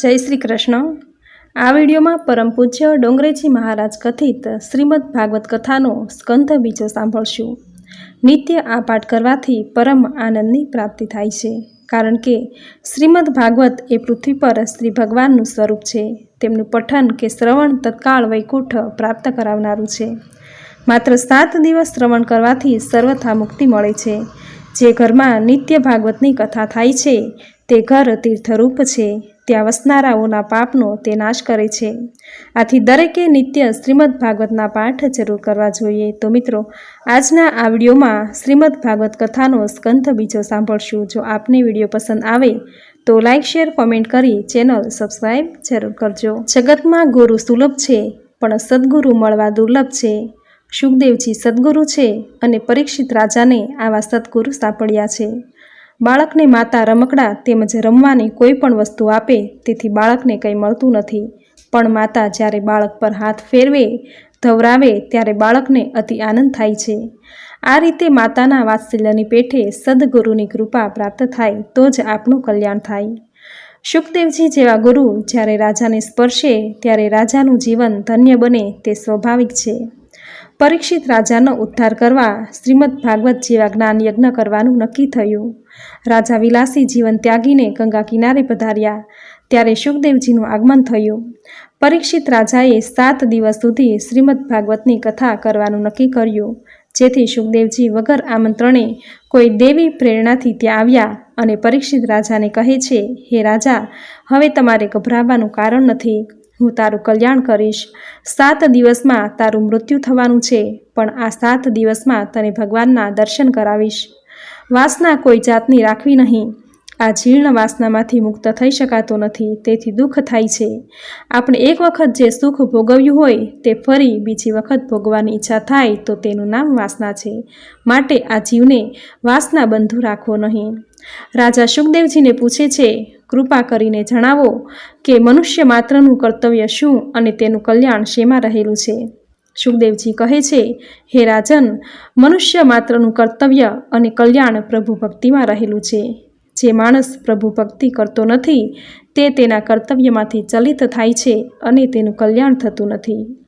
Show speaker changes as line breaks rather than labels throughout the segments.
જય શ્રી કૃષ્ણ. આ વિડીયોમાં પરમ પૂજ્ય ડોંગરેજી મહારાજ કથિત શ્રીમદ ભાગવત કથાનો સ્કંધ બીજો સાંભળશું. નિત્ય આ પાઠ કરવાથી પરમ આનંદની પ્રાપ્તિ થાય છે. કારણ કે શ્રીમદ ભાગવત એ પૃથ્વી પર શ્રી ભગવાનનું સ્વરૂપ છે. તેમનું પઠન કે શ્રવણ તત્કાળ વૈકુંઠ પ્રાપ્ત કરાવનારું છે. માત્ર સાત દિવસ શ્રવણ કરવાથી સર્વથા મુક્તિ મળે છે. જે ઘરમાં નિત્ય ભાગવતની કથા થાય છે, તે ઘર તીર્થરૂપ છે. ત્યાં વસનારાઓના પાપનો તે નાશ કરે છે. આથી દરેકે નિત્ય શ્રીમદ ભાગવતના પાઠ જરૂર કરવા જોઈએ. તો મિત્રો, આજના આ વિડીયોમાં શ્રીમદ ભાગવત કથાનો સ્કંધ બીજો સાંભળશું. જો આપને વીડિયો પસંદ આવે, તો લાઇક શેર, કોમેન્ટ કરી ચેનલ સબસ્ક્રાઈબ જરૂર કરજો. જગતમાં ગુરુ સુલભ છે, પણ સદગુરુ મળવા દુર્લભ છે. સુખદેવજી સદગુરુ છે અને પરીક્ષિત રાજાને આવા સદગુરુ સાંપડ્યા છે. બાળકને માતા રમકડા તેમજ રમવાની કોઈ પણ વસ્તુ આપે તેથી બાળકને કંઈ મળતું નથી. પણ માતા જ્યારે બાળક પર હાથ ફેરવે, ધવરાવે ત્યારે બાળકને અતિ આનંદ થાય છે. આ રીતે માતાના વાત્સલ્યની પેઠે સદગુરુની કૃપા પ્રાપ્ત થાય તો જ આપણું કલ્યાણ થાય. સુખદેવજી જેવા ગુરુ જ્યારે રાજાને સ્પર્શે, ત્યારે રાજાનું જીવન ધન્ય બને તે સ્વાભાવિક છે. પરીક્ષિત રાજાનો ઉદ્ધાર કરવા શ્રીમદ ભાગવત જેવા જ્ઞાન યજ્ઞ કરવાનું નક્કી થયું. રાજા વિલાસી જીવન ત્યાગીને ગંગા કિનારે પધાર્યા. ત્યારે સુખદેવજીનું આગમન થયું. પરીક્ષિત રાજાએ સાત દિવસ સુધી શ્રીમદ ભાગવતની કથા કરવાનું નક્કી કર્યું, જેથી સુખદેવજી વગર આમંત્રણે કોઈ દેવી પ્રેરણાથી ત્યાં આવ્યા અને પરીક્ષિત રાજાને કહે છે, હે રાજા, હવે તમારે ગભરાવાનું કારણ નથી. હું તારું કલ્યાણ કરીશ. સાત દિવસમાં તારું મૃત્યુ થવાનું છે, પણ આ સાત દિવસમાં તને ભગવાનના દર્શન કરાવીશ. વાસના કોઈ જાતની રાખવી નહીં. આ જીર્ણ વાસનામાંથી મુક્ત થઈ શકાતો નથી, તેથી દુઃખ થાય છે. આપણે એક વખત જે સુખ ભોગવ્યું હોય, તે ફરી બીજી વખત ભોગવાની ઈચ્છા થાય, તો તેનું નામ વાસના છે. માટે આ જીવને વાસના બંધુ રાખવો નહીં. રાજા સુખદેવજીને પૂછે છે કૃપા કરીને જણાવો કે મનુષ્ય માત્રનું કર્તવ્ય શું અને તેનું કલ્યાણ શેમાં રહેલું છે? સુખદેવજી કહે છે, હે રાજન, મનુષ્ય માત્રનું કર્તવ્ય અને કલ્યાણ પ્રભુ ભક્તિમાં રહેલું છે. જે માણસ પ્રભુ ભક્તિ કરતો નથી, તે તેના કર્તવ્યમાંથી ચલિત થાય છે અને તેનું કલ્યાણ થતું નથી.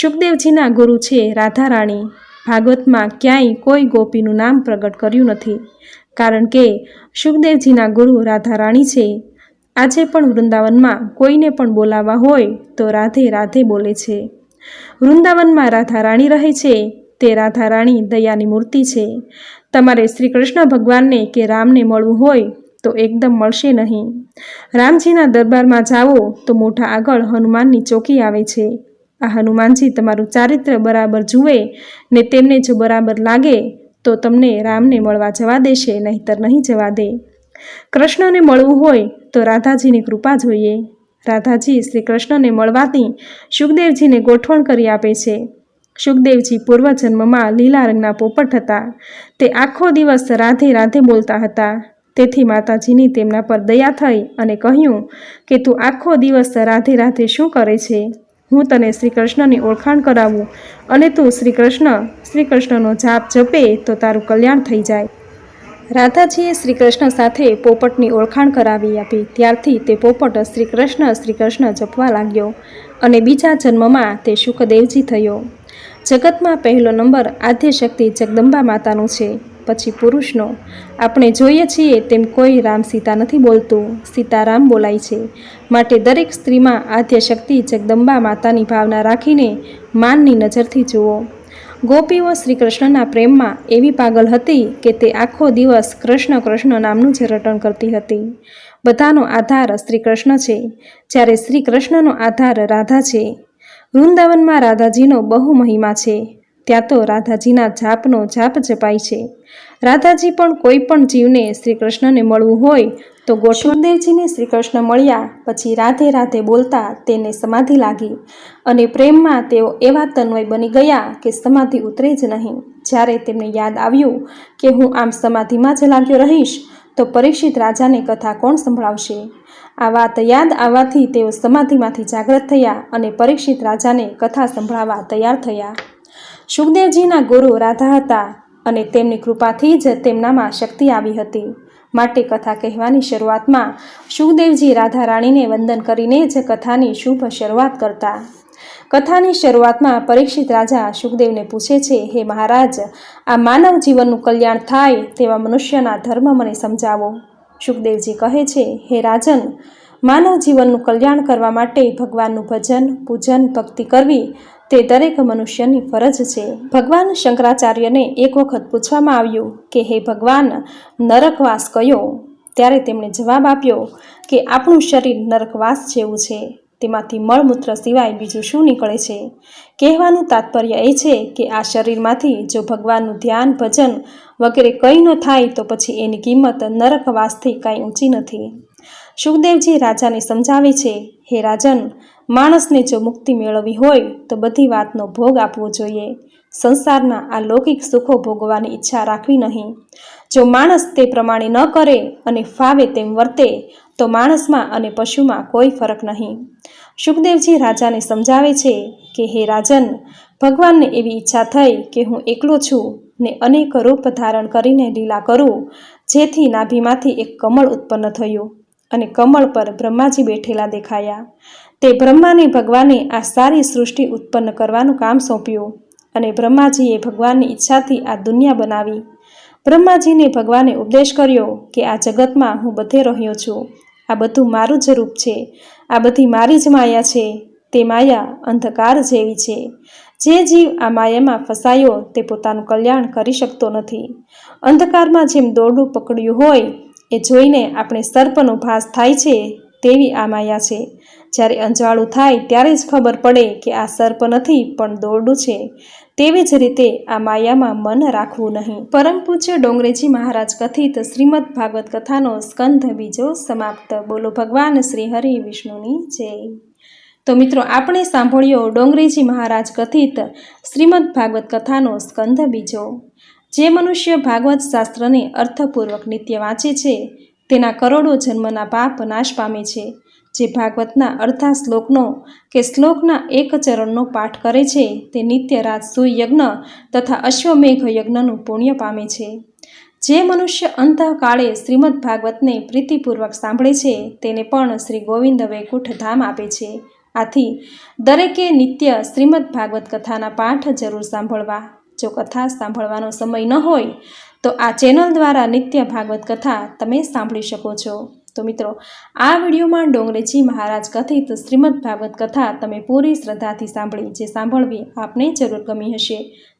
સુખદેવજીના ગુરુ છે રાધારાણી. ભાગવતમાં ક્યાંય કોઈ ગોપીનું નામ પ્રગટ કર્યું નથી. કારણ કે સુખદેવજીના ગુરુ રાધારાણી છે. આજે પણ વૃંદાવનમાં કોઈને પણ બોલાવવા હોય તો રાધે રાધે બોલે છે. વૃંદાવનમાં રાધારાણી રહે છે. તે રાધારાણી દયાની મૂર્તિ છે. તમારે શ્રી કૃષ્ણ ભગવાનને કે રામને મળવું હોય તો એકદમ મળશે નહીં. રામજીના દરબારમાં જાઓ તો મોઢા આગળ હનુમાનની ચોકી આવે છે. આ હનુમાનજી તમારું ચારિત્ર બરાબર જુએ ને તેમને જો બરાબર લાગે તો તમને રામને મળવા જવા દેશે, નહીતર નહીં જવા દે. કૃષ્ણને મળવું હોય તો રાધાજીની કૃપા જોઈએ. રાધાજી શ્રી કૃષ્ણને મળવાથી સુખદેવજીને ગોઠવણ કરી આપે છે. સુખદેવજી પૂર્વજન્મમાં લીલા રંગના પોપટ હતા. તે આખો દિવસ રાધે રાધે બોલતા હતા. તેથી માતાજીની તેમના પર દયા થઈ અને કહ્યું કે તું આખો દિવસ રાધે રાધે શું કરે છે? હું તને શ્રી કૃષ્ણની ઓળખાણ કરાવું અને તું શ્રી કૃષ્ણ શ્રી જાપ જપે તો તારું કલ્યાણ થઈ જાય. રાધાજીએ શ્રી કૃષ્ણ સાથે પોપટની ઓળખાણ કરાવી આપી. ત્યારથી તે પોપટ શ્રી કૃષ્ણ શ્રી કૃષ્ણ જપવા લાગ્યો અને બીજા જન્મમાં તે શુકદેવજી થયો. જગતમાં પહેલો નંબર આદ્યશક્તિ જગદંબા માતાનું છે. પછી પુરુષનો. આપણે જોઈએ છીએ તેમ કોઈ રામ સીતા નથી બોલતું. સીતારામ બોલાય છે. માટે દરેક સ્ત્રીમાં આદ્ય શક્તિ જગદંબા માતાની ભાવના રાખીને માનની નજરથી જુઓ. ગોપીઓ શ્રી કૃષ્ણના પ્રેમમાં એવી પાગલ હતી કે તે આખો દિવસ કૃષ્ણ કૃષ્ણ નામનું જ રટણ કરતી હતી. બધાનો આધાર શ્રી કૃષ્ણ છે. જ્યારે શ્રી કૃષ્ણનો આધાર રાધા છે. વૃંદાવનમાં રાધાજીનો બહુ મહિમા છે. ત્યાં તો રાધાજીના જાપનો જાપ જપાય છે. રાધાજી પણ કોઈ પણ જીવને શ્રી કૃષ્ણને મળવું હોય તો ગોઠવદેવજીને શ્રી કૃષ્ણ મળ્યા પછી રાધે રાધે બોલતા તેને સમાધિ લાગી અને પ્રેમમાં તેઓ એવા તન્વય બની ગયા કે સમાધિ ઉતરે જ નહીં. જ્યારે તેમને યાદ આવ્યું કે હું આમ સમાધિમાં જ લાગ્યો રહીશ, તો પરીક્ષિત રાજાને કથા કોણ સંભળાવશે? આ વાત યાદ આવવાથી તેઓ સમાધિમાંથી જાગૃત થયા અને પરીક્ષિત રાજાને કથા સંભળાવવા તૈયાર થયા. સુખદેવજીના ગુરુ રાધા હતા અને તેમની કૃપાથી જ તેમનામાં શક્તિ આવી હતી. માટે કથા કહેવાની શરૂઆતમાં સુખદેવજી રાધા રાણીને વંદન કરીને જ કથાની શુભ શરૂઆત કરતા. કથાની શરૂઆતમાં પરીક્ષિત રાજા સુખદેવને પૂછે છે, હે મહારાજ, આ માનવ જીવનનું કલ્યાણ થાય તેવા મનુષ્યના ધર્મ મને સમજાવો. સુખદેવજી કહે છે, હે રાજન, માનવ જીવનનું કલ્યાણ કરવા માટે ભગવાનનું ભજન, પૂજન, ભક્તિ કરવી તે દરેક મનુષ્યની ફરજ છે. ભગવાન શંકરાચાર્યને એક વખત પૂછવામાં આવ્યું કે, હે ભગવાન, નરકવાસ કયો? ત્યારે તેમણે જવાબ આપ્યો કે, આપણું શરીર નરકવાસ જેવું છે. તેમાંથી મળમૂત્ર સિવાય બીજું શું નીકળે છે? કહેવાનું તાત્પર્ય એ છે કે, આ શરીરમાંથી જો ભગવાનનું ધ્યાન, ભજન વગેરે કંઈ ન થાય તો પછી એની કિંમત નરકવાસથી કાંઈ ઊંચી નથી. સુખદેવજી રાજાને સમજાવે છે હે રાજન, માણસને જો મુક્તિ મેળવવી હોય, તો બધી વાતનો ભોગ આપવો જોઈએ. સંસારના આ લૌકિક સુખો ભોગવાની ઈચ્છા રાખવી નહીં. જો માણસ તે પ્રમાણે ન કરે અને ફાવે તેમ વર્તે, તો માણસમાં અને પશુમાં કોઈ ફરક નહીં. સુખદેવજી રાજાને સમજાવે છે કે, હે રાજન, ભગવાનને એવી ઈચ્છા થઈ કે હું એકલો છું ને અનેક રૂપ ધારણ કરીને લીલા કરું, જેથી નાભીમાંથી એક કમળ ઉત્પન્ન થયું. અને કમળ પર બ્રહ્માજી બેઠેલા દેખાયા. તે બ્રહ્માને ભગવાને આ સારી સૃષ્ટિ ઉત્પન્ન કરવાનું કામ સોંપ્યું અને બ્રહ્માજીએ ભગવાનની ઈચ્છાથી આ દુનિયા બનાવી. બ્રહ્માજીને ભગવાને ઉપદેશ કર્યો કે આ જગતમાં હું બધે રહ્યો છું. આ બધું મારું જ રૂપ છે. આ બધી મારી જ માયા છે. તે માયા અંધકાર જેવી છે. જે જીવ આ માયામાં ફસાયો તે પોતાનું કલ્યાણ કરી શકતો નથી. અંધકારમાં જેમ દોરડું પકડ્યું હોય એ જોઈને આપણે સર્પનો ભાસ થાય છે તેવી આ માયા છે. જ્યારે અંજવાળું થાય ત્યારે જ ખબર પડે કે આ સર્પ નથી, પણ દોરડું છે. તેવી જ રીતે આ માયામાં મન રાખવું નહીં. પરમ પૂજ્ય ડોંગરેજી મહારાજ કથિત શ્રીમદ ભાગવત કથાનો સ્કંધ બીજો સમાપ્ત. બોલો ભગવાન શ્રી હરિ વિષ્ણુની જય. તો મિત્રો, આપણે સાંભળ્યો ડોંગરેજી મહારાજ કથિત શ્રીમદ ભાગવત કથાનો સ્કંધ બીજો. જે મનુષ્ય ભાગવત શાસ્ત્રને અર્થપૂર્વક નિત્ય વાંચે છે, તેના કરોડો જન્મના પાપ નાશ પામે છે, જે ભાગવતના અર્ધા શ્લોકનો કે શ્લોકના એક ચરણનો પાઠ કરે છે, તે નિત્ય રાજસૂય યજ્ઞ તથા અશ્વમેઘ યજ્ઞનું પુણ્ય પામે છે. જે મનુષ્ય અંતઃકાળે શ્રીમદ ભાગવતને પ્રીતિપૂર્વક સાંભળે છે, તેને પણ શ્રી ગોવિંદ વૈકુંઠ ધામ આપે છે. આથી દરેકે નિત્ય શ્રીમદ ભાગવત કથાના પાઠ જરૂર સાંભળવા. જો કથા સાંભળવાનો સમય ન હોય, તો આ ચેનલ દ્વારા નિત્ય ભાગવત કથા તમે સાંભળી શકો છો. તો મિત્રો, આ વિડીયોમાં ડોંગરેજી મહારાજ કથિત શ્રીમદ ભાગવત કથા તમે પૂરી શ્રદ્ધાથી સાંભળી, જે સાંભળવી આપને જરૂર ગમી હશે.